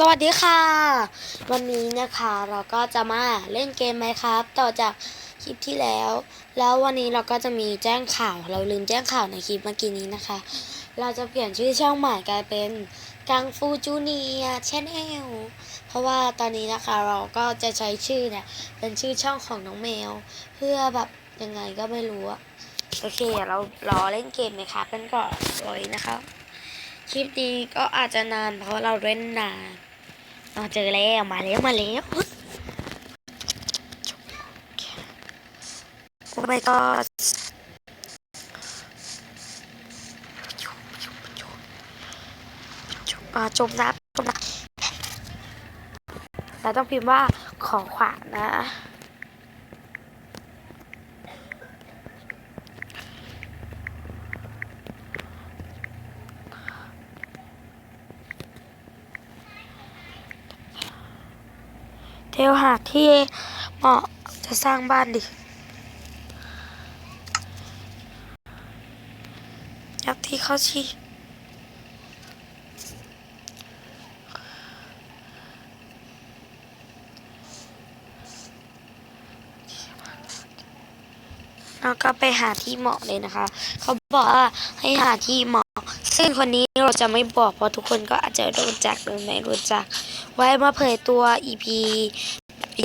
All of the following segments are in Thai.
สวัสดีค่ะ วันนี้นะคะเราก็จะมาเล่นเกมไหมครับ ต่อจากคลิปที่แล้ว แล้ววันนี้เราก็จะมีแจ้งข่าว เราลืมแจ้งข่าวในคลิปเมื่อกี้นี้นะคะ เราจะเปลี่ยนชื่อช่องใหม่กลายเป็นกังฟูจูเนียชแนลเพราะว่าตอนนี้นะคะเราก็จะใช้ชื่อเนี่ยเป็นชื่อช่องของน้องแมว เพื่อแบบยังไงก็ไม่รู้อะโอเคเรารอเล่นเกมไหมคะกันก่อนเลยนะคะคลิปนี้ก็อาจจะนานเพราะเราเล่นนาน มาเจอแล้วมาแล้วมาแล้วโอ้ไม่ก็จมน้ำจมน้ำเราต้องพิมพ์ว่าขอขวานนะ วหาที่เหมาะจะสร้างบ้านดิยากที่เขาชี้แล้วก็ไปหาที่เหมาะเลยนะคะ เขาบอกว่าให้หาที่เหมาะ ซึ่งคนนี้เราจะไม่บอกเพราะทุกคนก็อาจจะรู้จักหรือไม่รู้จัก ไว้มาเผยตัว EP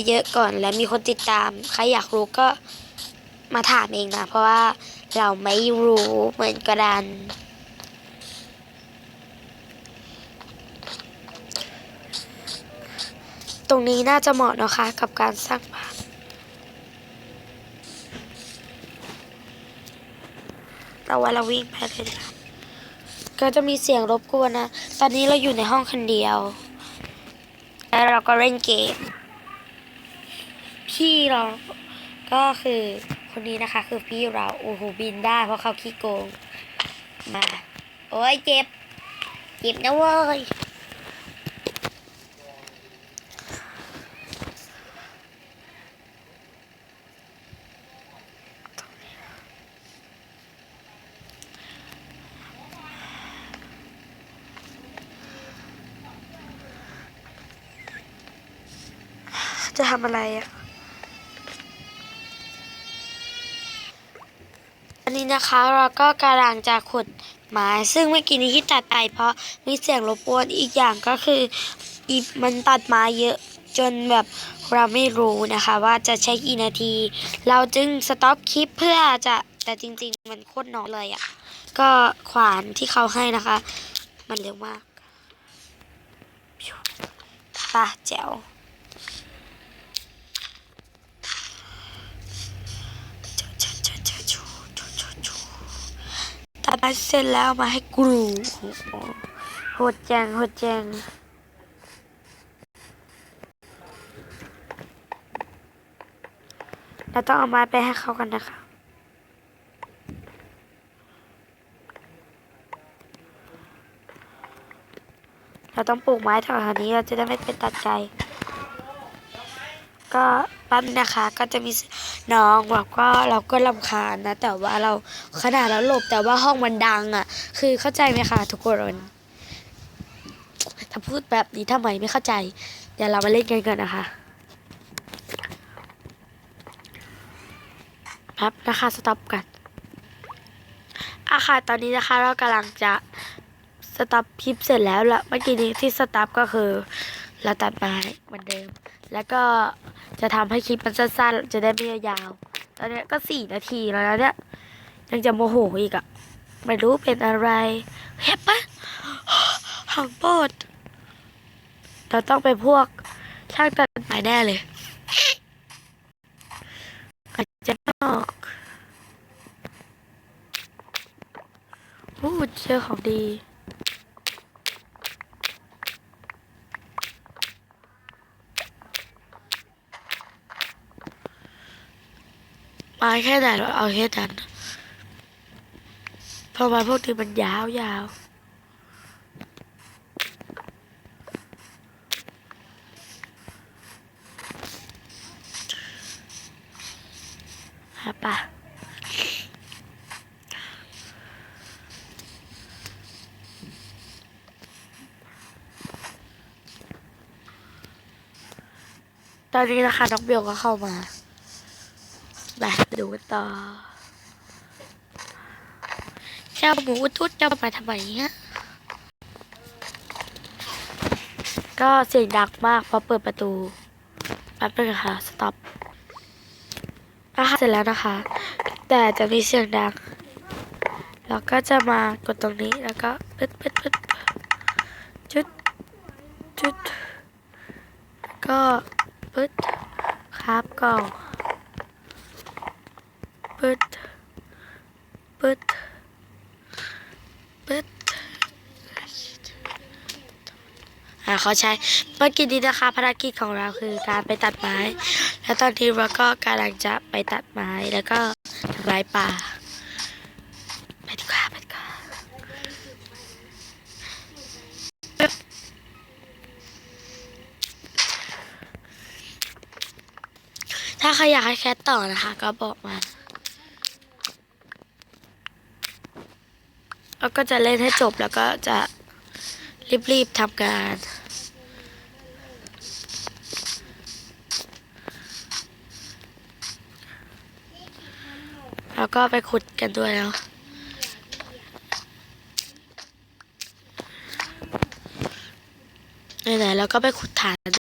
เยอะก่อนและมีคนติดตาม ใครอยากรู้ก็มาถามเองนะ เพราะว่าเราไม่รู้เหมือนกระดานตรงนี้น่าจะเหมาะนะคะ กับการสร้างบ้านเราว่าเราวิ่งไปเลยนะก็จะมีเสียงรบกวนนะ ตอนนี้เราอยู่ในห้องคนเดียว แล้วเราก็เล่นเกม พี่เราก็คือคนนี้นะคะ คือพี่เราโอ้โหบินได้เพราะเขาขี้โกง มา โอ้ยเจ็บ เจ็บนะเว้ย จะทำอะไรอะ อันนี้นะคะเราก็กำลังจะขุดไม้ซึ่งเมื่อกี้นี้ที่ตัดไปเพราะมีเสียงรบกวนอีกอย่างก็คืออีมันตัดไม้เยอะจนแบบเราไม่รู้นะคะ ว่าจะใช้กี่นาที เราจึงสต็อปคลิปเพื่อจะแต่จริง ๆ มันโคตรน้อยเลยอะ่ะ ก็ขวานที่เขาให้นะคะ มันเร็วมากปะแจ๋ว ตัดมาเสร็จแล้วมาให้กรูโหดแจงโหดแจงเราต้องเอาไม้ไปให้เขากันนะคะเราต้องปลูกไม้แถวนี้เราจะได้ไม่เป็นตัดใจ ก็แป๊บนึงนะคะก็จะมีน้องบอกว่าเราก็ลำคาญนะ แต่ว่าเราขนาดเราหลบแต่ว่าห้องมันดังอะ คือเข้าใจไหมคะทุกคนถ้าพูดแบบนี้ทำไมไม่เข้าใจ เดี๋ยวเรามาเล่นกันก่อนนะคะแป๊บนะคะสต็อปกันอะค่ะตอนนี้นะคะเรากำลังจะสต็อปคลิปเสร็จแล้วละเมื่อกี้นี้ที่สต็อปก็คือเราตัดไม้เหมือนเดิม แล้วก็ จะทำให้คลิปมันสั้นๆ จะได้ไม่ยาวตอนนี้ก็สี่นาทีแล้วนะเนี่ยยังจะโมโหอีกอะไม่รู้เป็นอะไรเห็บปะหางโปดเราต้องไปพวกช่างตัดไม้แน่เลยอาจจะนอกอู้เจอของดี มาแค่ไหนเราเอาแค่นั้นเพราะว่าพวกนี้มันยาวยาวฮะปะตอนนี้นะคะน้องเบลก็เข้ามา ดูกันต่อเจ้าหมูทุดเจ้ามาทำไมเนี่ยก็เสียงดังมากพราะเปิดประตูแป๊บนึงค่ะสต็อปนะคะเสร็จแล้วนะคะ แต่จะมีเสียงดังแล้วก็จะมากดตรงนี้แล้วก็ปึ๊ดปึ๊ดปึ๊ดจุดจุดก็ปึ๊ดครับกล่อง ปึ๊ดปึ๊ดปึ๊ดอ่าเขาใช้เมื่อกี้นี้นะคะภารกิจของเราคือการไปตัดไม้ แล้วตอนนี้เราก็กำลังจะไปตัดไม้แล้วก็ทำลายป่า ไปดีกว่าไปดีกว่าถ้าใครอยากให้แคทต่อนะคะ ก็บอกมา แล้วก็จะเล่นให้จบแล้วก็จะรีบๆทำงานแล้วก็ไปขุดกันด้วยแล้วไหนๆแล้วก็ไปขุดฐาน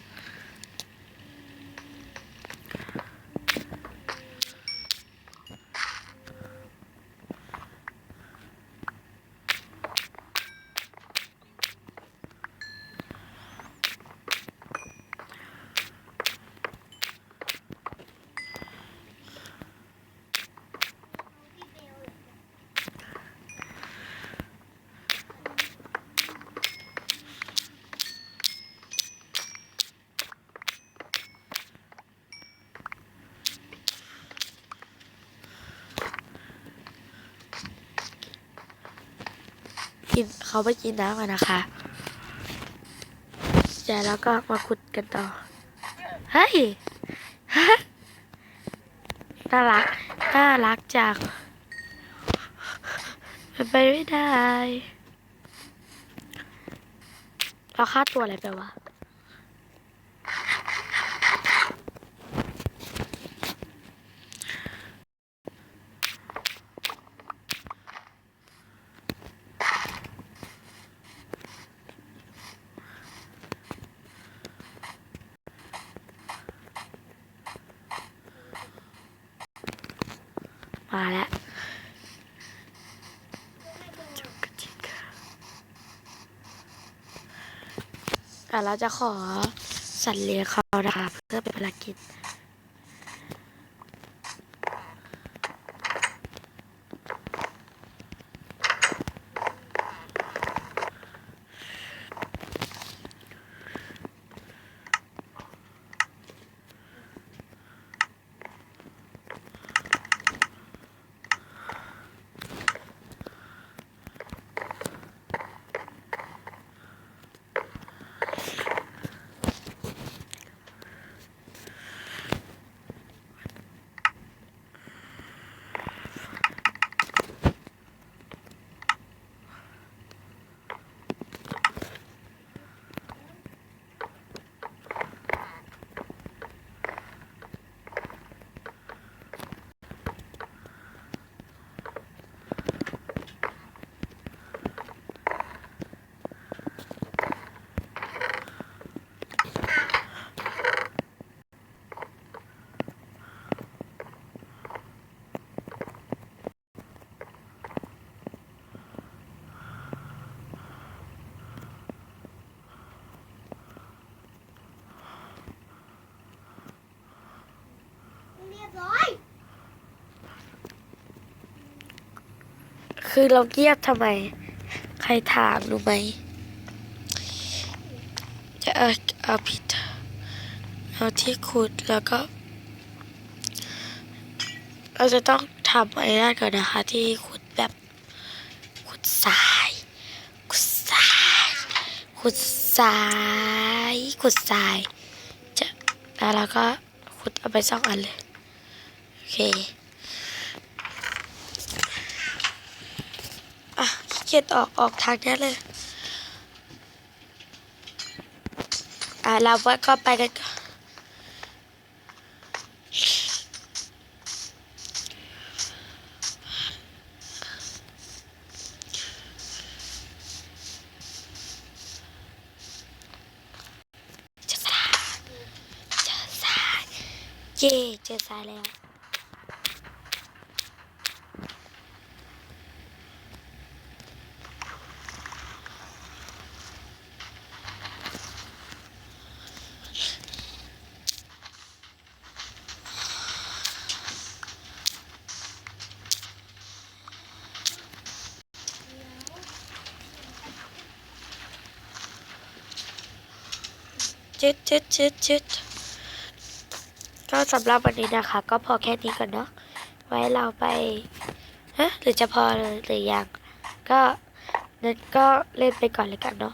กินเขาไปกินน้ำกันนะคะเสร็จแล้วก็มาขุดกันต่อ เฮ้ย ฮะ น่ารัก น่ารักจังเป็นไปไม่ได้ เราค่าตัวอะไรไปวะ มาแล้วจกจิกแต่เราจะขอสัตว์เลี้ยงเขานะคะเพื่อเป็นภารกิจ คือเราเงียบทำไม ใครถามรู้ไหมจะเอาเอาผิดเอาที่ขุดแล้วก็ เราจะต้องทำไอ้นั่นก่อนนะคะ ที่ขุดแบบขุดทรายขุดทรายขุดทรายขุดทรายจะแล้วเราก็ขุดเอาไปสองอันเลย โอเค อะขี้ เกียจออกออกทางนี้เลย อะเราก็ไปกันก่อนเจอทรายเจอทรายเย่เจอทรายแล้ว จึดจึดจึดจึดก็สำหรับวันนี้นะคะ ก็พอแค่นี้ก่อนเนาะไว้เราไปฮะหรือจะพอหรือยังก็นั้นก็เล่นไปก่อนเลยกันเนาะ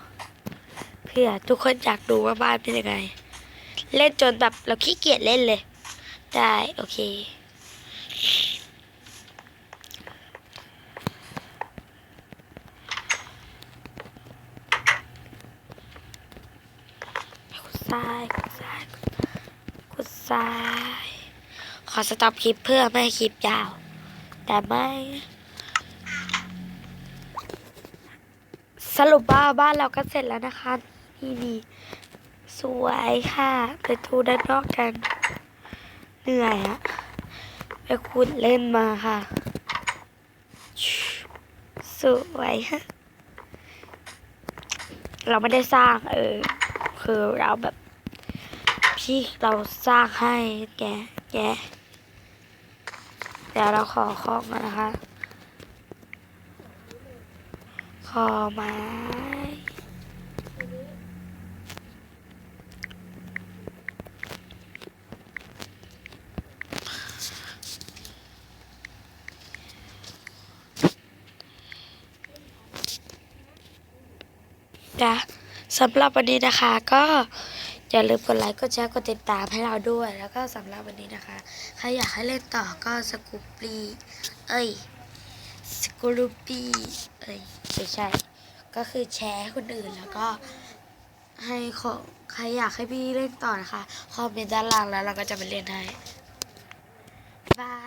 เพื่อทุกคนอยากดูว่าบ้านเป็นยังไง เล่นจนแบบเราขี้เกียจเล่นเลย ได้ โอเค ขุดทรายขุดทรายขุดทราย ข อสต็อปคลิปเพื่อไม่ให้คลิปยาว แต่ไม่ สรุปว่าบ้านเราก็เสร็จแล้วนะคะ นี่นี่สวยค่ะไปดูด้านนอกกัน เหนื่อยอะไปคุดเล่นมาค่ะ สวยฮะเราไม่ได้สร้าง เออ คือเราแบบ พี่เราสร้างให้แก แก ดี๋ยวเราขอของกันนะคะ ขอไม้นะสำหรับวันนี้นะคะก็ อย่าลืมกดไลค์ กดแชร์ กดติดตามให้เราด้วย แล้วก็สำหรับวันนี้นะคะ ใครอยากให้เล่นต่อก็สกูปปีเอ้ย สกูปปีเอ้ยไม่ใช่ ก็คือแชร์ให้คนอื่นแล้วก็ให้ของใครอยากให้พี่เล่นต่อนะคะ คอมเมนต์ด้านล่างแล้วเราก็จะไปเล่นให้บาย